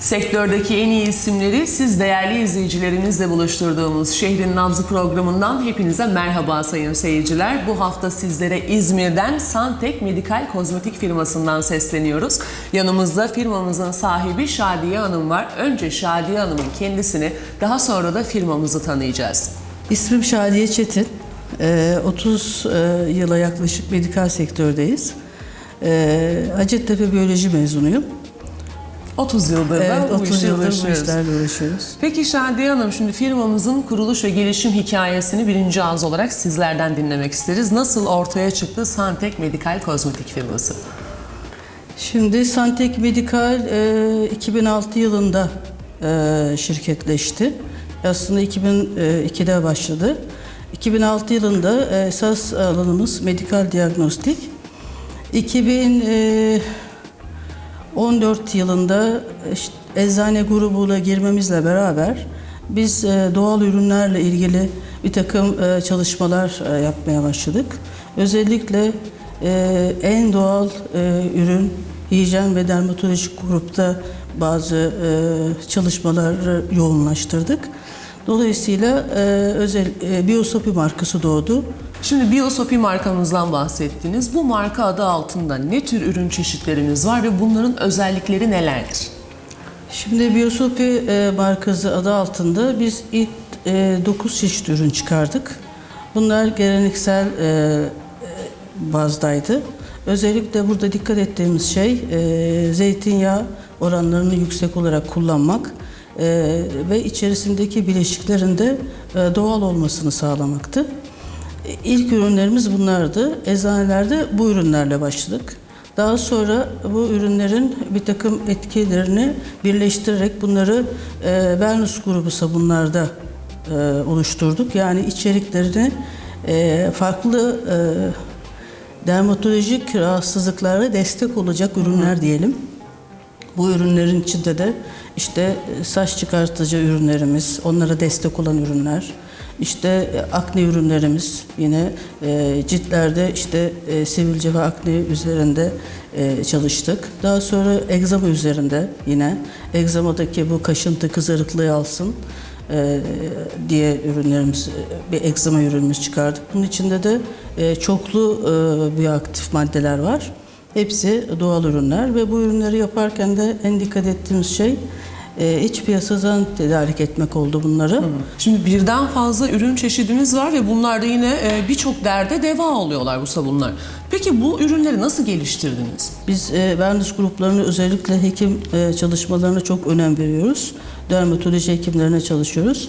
Sektördeki en iyi isimleri siz değerli izleyicilerimizle buluşturduğumuz Şehrin Nabzı programından hepinize merhaba sayın seyirciler. Bu hafta sizlere İzmir'den Santek Medikal Kozmetik firmasından sesleniyoruz. Yanımızda firmamızın sahibi Şadiye Hanım var. Önce Şadiye Hanım'ın kendisini daha sonra da firmamızı tanıyacağız. İsmim Şadiye Çetin. Ee, 30 e, yıla yaklaşık medikal sektördeyiz. Ee, Hacettepe Biyoloji mezunuyum. 30 yıldır da Evet, bu 30 işle yıldır bu uğraşıyoruz. uğraşıyoruz. Peki Şadiye Hanım şimdi firmamızın kuruluş ve gelişim hikayesini birinci ağız olarak sizlerden dinlemek isteriz. Nasıl ortaya çıktı Santek Medikal Kozmetik firması? Şimdi Santek Medikal e, 2006 yılında e, şirketleşti. Aslında 2002'de başladı. 2006 yılında e, esas alanımız medikal diagnostik. 2014 yılında işte eczane grubuyla girmemizle beraber biz e, doğal ürünlerle ilgili bir takım e, çalışmalar e, yapmaya başladık. Özellikle en doğal ürün hijyen ve dermatolojik grupta bazı çalışmaları yoğunlaştırdık. Dolayısıyla e, özel e, Biosopi markası doğdu. Şimdi Biosopi markamızdan bahsettiniz. Bu marka adı altında ne tür ürün çeşitlerimiz var ve bunların özellikleri nelerdir? Şimdi Biosopi e, markası adı altında biz ilk 9 çeşit ürün çıkardık. Bunlar geleneksel e, e, bazdaydı. Özellikle burada dikkat ettiğimiz şey e, zeytinyağı oranlarını yüksek olarak kullanmak e, ve içerisindeki bileşiklerin de e, doğal olmasını sağlamaktı. İlk ürünlerimiz bunlardı. Eczanelerde bu ürünlerle başladık. Daha sonra bu ürünlerin bir takım etkilerini birleştirerek bunları e, wellness grubu sabunlarda e, oluşturduk. Yani içeriklerini e, farklı e, dermatolojik rahatsızlıklara destek olacak ürünler diyelim. Bu ürünlerin içinde de işte e, saç çıkartıcı ürünlerimiz, onlara destek olan ürünler, işte e, akne ürünlerimiz yine e, ciltlerde işte e, sivilce ve akne üzerinde e, çalıştık. Daha sonra egzama üzerinde yine egzamadaki bu kaşıntı kızarıklığı alsın e, diye ürünlerimiz e, bir egzama ürünümüz çıkardık. Bunun içinde de e, çoklu e, bioaktif maddeler var. Hepsi doğal ürünler ve bu ürünleri yaparken de en dikkat ettiğimiz şey e, iç piyasadan tedarik etmek oldu bunları. Şimdi birden fazla ürün çeşidiniz var ve bunlar da yine e, birçok derde deva oluyorlar bu sabunlar. Peki bu ürünleri nasıl geliştirdiniz? Biz e, wellness gruplarını özellikle hekim e, çalışmalarına çok önem veriyoruz. Dermatoloji hekimlerine çalışıyoruz.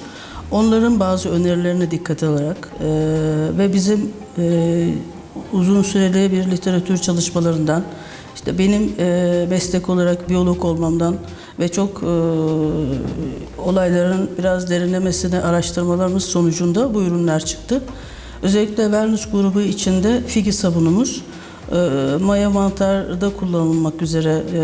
Onların bazı önerilerine dikkat alarak e, ve bizim e, uzun süreli bir literatür çalışmalarından, işte benim e, meslek olarak biyolog olmamdan ve çok e, olayların biraz derinlemesine araştırmalarımız sonucunda bu ürünler çıktı. Özellikle wellness grubu içinde figi sabunumuz, e, maya mantarda kullanılmak üzere e,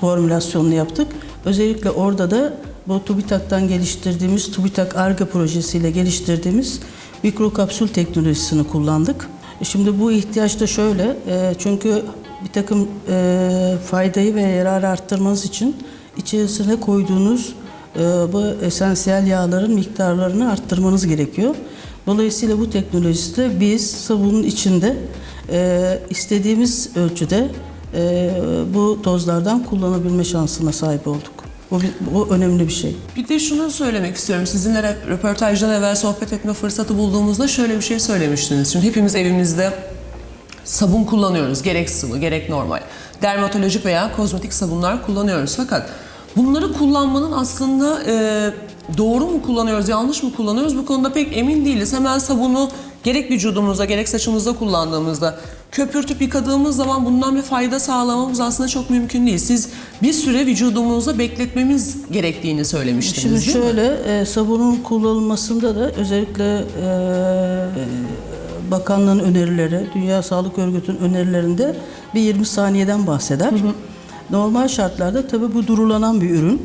formülasyonunu yaptık. Özellikle orada da bu TÜBİTAK'tan geliştirdiğimiz, TÜBİTAK ARGE projesiyle geliştirdiğimiz mikrokapsül teknolojisini kullandık. E, Şimdi bu ihtiyaç da şöyle, e, çünkü bir takım e, faydayı ve yararı arttırmanız için içerisine koyduğunuz bu esansiyel yağların miktarlarını arttırmanız gerekiyor. Dolayısıyla bu teknolojide biz sabunun içinde istediğimiz ölçüde bu tozlardan kullanabilme şansına sahip olduk. Bu, bu önemli bir şey. Bir de şunu söylemek istiyorum. Sizinle röportajdan evvel sohbet etme fırsatı bulduğumuzda şöyle bir şey söylemiştiniz. Şimdi hepimiz evimizde sabun kullanıyoruz. Gerek sıvı gerek normal. Dermatolojik veya kozmetik sabunlar kullanıyoruz. Fakat bunları kullanmanın aslında e, doğru mu kullanıyoruz, yanlış mı kullanıyoruz bu konuda pek emin değiliz. Hemen sabunu gerek vücudumuzda gerek saçımızda kullandığımızda köpürtüp yıkadığımız zaman bundan bir fayda sağlamamız aslında çok mümkün değil. Siz bir süre vücudumuzda bekletmemiz gerektiğini söylemiştiniz Şimdi değil mi? şöyle e, sabunun kullanılmasında da özellikle e, bakanlığın önerileri, Dünya Sağlık Örgütü'nün önerilerinde bir 20 saniyeden bahseder. Normal şartlarda tabii bu durulanan bir ürün.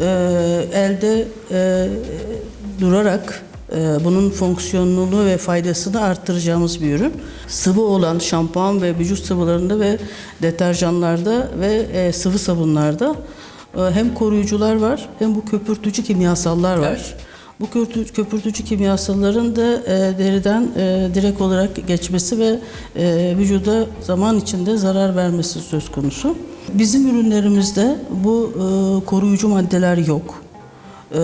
E, elde e, durarak e, bunun fonksiyonunu ve faydasını arttıracağımız bir ürün. Sıvı olan şampuan ve vücut sıvılarında ve deterjanlarda ve e, sıvı sabunlarda e, hem koruyucular var hem bu köpürtücü kimyasallar var. Evet. Bu köpürtü- köpürtücü kimyasalların da e, deriden e, direkt olarak geçmesi ve e, vücuda zaman içinde zarar vermesi söz konusu. Bizim ürünlerimizde bu e, koruyucu maddeler yok. E,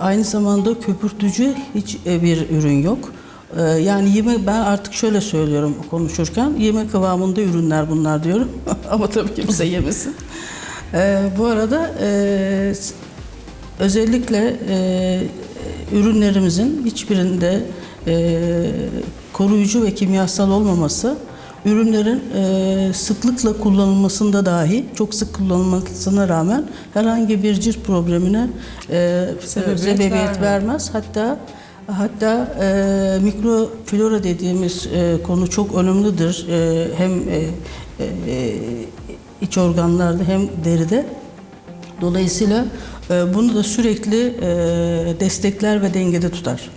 aynı zamanda köpürtücü hiç e, bir ürün yok. E, yani yeme ben artık şöyle söylüyorum konuşurken yeme kıvamında ürünler bunlar diyorum ama tabii kimse yemesin. E, bu arada e, özellikle e, ürünlerimizin hiçbirinde e, koruyucu ve kimyasal olmaması ürünlerin e, sıklıkla kullanılmasında dahi çok sık kullanılmasına rağmen herhangi bir cilt problemine e, Sebebiyet sebebiyet, vermez. Hatta hatta e, mikroflora dediğimiz e, konu çok önemlidir. E, hem e, e, iç organlarda hem deride. Dolayısıyla e, bunu da sürekli e, destekler ve dengede tutar.